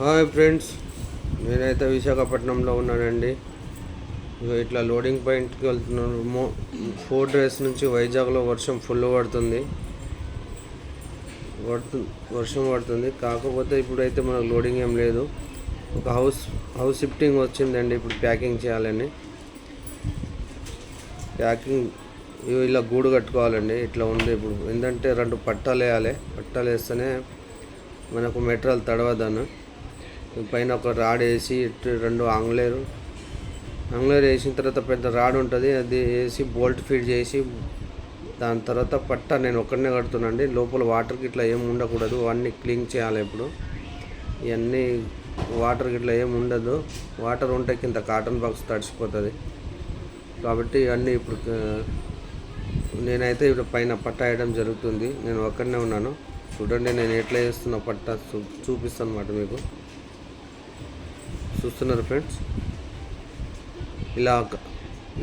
Hi friends నేనైతే విశాఖపట్నంలో ఉన్నానండి. ఇగో ఇట్లా లోడింగ్ పాయింట్కి వెళ్తున్నాను. మో ఫోర్ డేస్ నుంచి వైజాగ్లో వర్షం ఫుల్ పడుతుంది. పడుతు వర్షం పడుతుంది. కాకపోతే ఇప్పుడైతే మనకు లోడింగ్ ఏం లేదు. ఒక హౌస్ హౌస్ షిఫ్టింగ్ వచ్చిందండి ఇప్పుడు ప్యాకింగ్ చేయాలని. ప్యాకింగ్ ఇవి ఇలా గూడు కట్టుకోవాలండి. ఇట్లా ఉంది ఇప్పుడు. ఏంటంటే రెండు పట్టాలు వేయాలి. పట్టాలు వేస్తేనే మనకు మెటీరియల్ తడవదను. పైన ఒక రాడ్ వేసి రెండు ఆంగ్లేరు. ఆంగ్లేరు వేసిన తర్వాత పెద్ద రాడ్ ఉంటుంది. అది వేసి బోల్ట్ ఫిట్ చేసి దాని తర్వాత పట్ట నేను ఒక్కడనే కడుతున్నాండి లోపల వాటర్కి ఇట్లా ఏం ఉండకూడదు. అన్నీ క్లీన్ చేయాలి ఇప్పుడు. ఇవన్నీ వాటర్కి ఇట్లా ఏం ఉండదు. వాటర్ ఉంటే కింద కాటన్ బాక్స్ తడిసిపోతుంది. కాబట్టి అన్నీ ఇప్పుడు నేనైతే ఇప్పుడు పైన పట్ట వేయడం జరుగుతుంది. నేను ఒక్కడనే ఉన్నాను. చూడండి నేను ఎట్లా చేస్తున్న పట్ట చూ చూపిస్తాను అన్నమాట మీకు. చూస్తున్నారు ఫ్రెండ్స్. ఇలా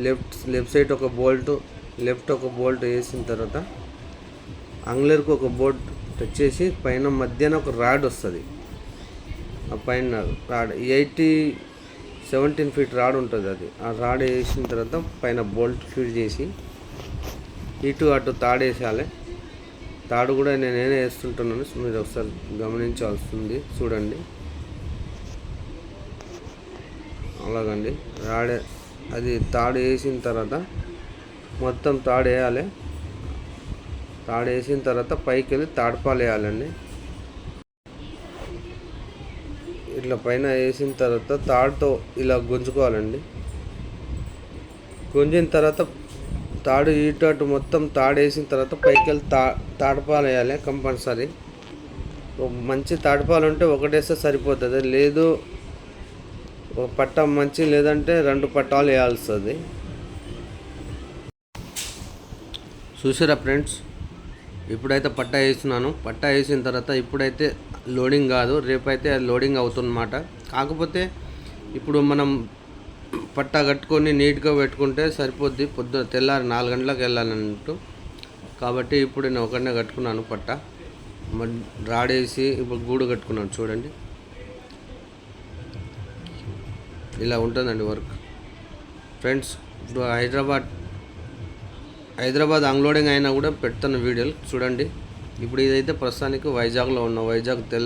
లెఫ్ట్ లెఫ్ట్ సైడ్ ఒక బోల్ట్ లెఫ్ట్ ఒక బోల్ట్ వేసిన తర్వాత అంగ్లర్కు ఒక బోల్ట్ తెచ్చేసి పైన మధ్యాహ్న ఒక రాడ్ వస్తుంది. ఆ పైన rod eighty seventeen feet rod ఉంటుంది అది. ఆ రాడ్ వేసిన తర్వాత పైన బోల్ట్ ఫిట్ చేసి ఇటు అటు తాడేసాలి తాడు కూడా నేనే వేస్తుంటున్నాను. సో మీరు ఒకసారి గమనించాల్సింది చూడండి. అలాగండి. రాడే అది తాడు వేసిన తర్వాత మొత్తం తాడు వేయాలి. తాడు వేసిన తర్వాత పైకి వెళ్ళి తాడపాలు వేయాలండి. ఇట్లా పైన వేసిన తర్వాత తాడుతో ఇలా గుంజుకోవాలండి. గుంజిన తర్వాత తాడు ఇటు అటు మొత్తం తాడు వేసిన తర్వాత పైకి వెళ్ళి తా తాడపాలు వేయాలి కంపల్సరీ. మంచి తాడపాలు ఉంటే ఒకటేస్తే సరిపోతుంది. లేదు ఒక పట్ట మంచి లేదంటే రెండు పట్టాలు వేయాల్సింది. చూసారా ఫ్రెండ్స్ ఇప్పుడైతే పట్ట వేస్తున్నాను. పట్ట వేసిన తర్వాత ఇప్పుడైతే లోడింగ్ కాదు రేపైతే లోడింగ్ అవుతుందన్నమాట. కాకపోతే ఇప్పుడు మనం పట్ట కట్టుకొని నీట్గా పెట్టుకుంటే సరిపోద్ది. పొద్దున తెల్లారి నాలుగు గంటలకు వెళ్ళాలన్నట్టు. కాబట్టి ఇప్పుడు నేను ఒకనే కట్టుకున్నాను పట్ట. రాడేసి ఇప్పుడు గూడు కట్టుకున్నాను చూడండి. ఇలా ఉంటుందండి వర్క్. ఫ్రెండ్స్ ఇప్పుడు హైదరాబాద్ హైదరాబాద్ అన్లోడింగ్ అయినా కూడా పెడతాను వీడియోలు చూడండి. ఇప్పుడు ఇదైతే ప్రస్తుతానికి వైజాగ్లో ఉన్న వైజాగ్ తెల్ల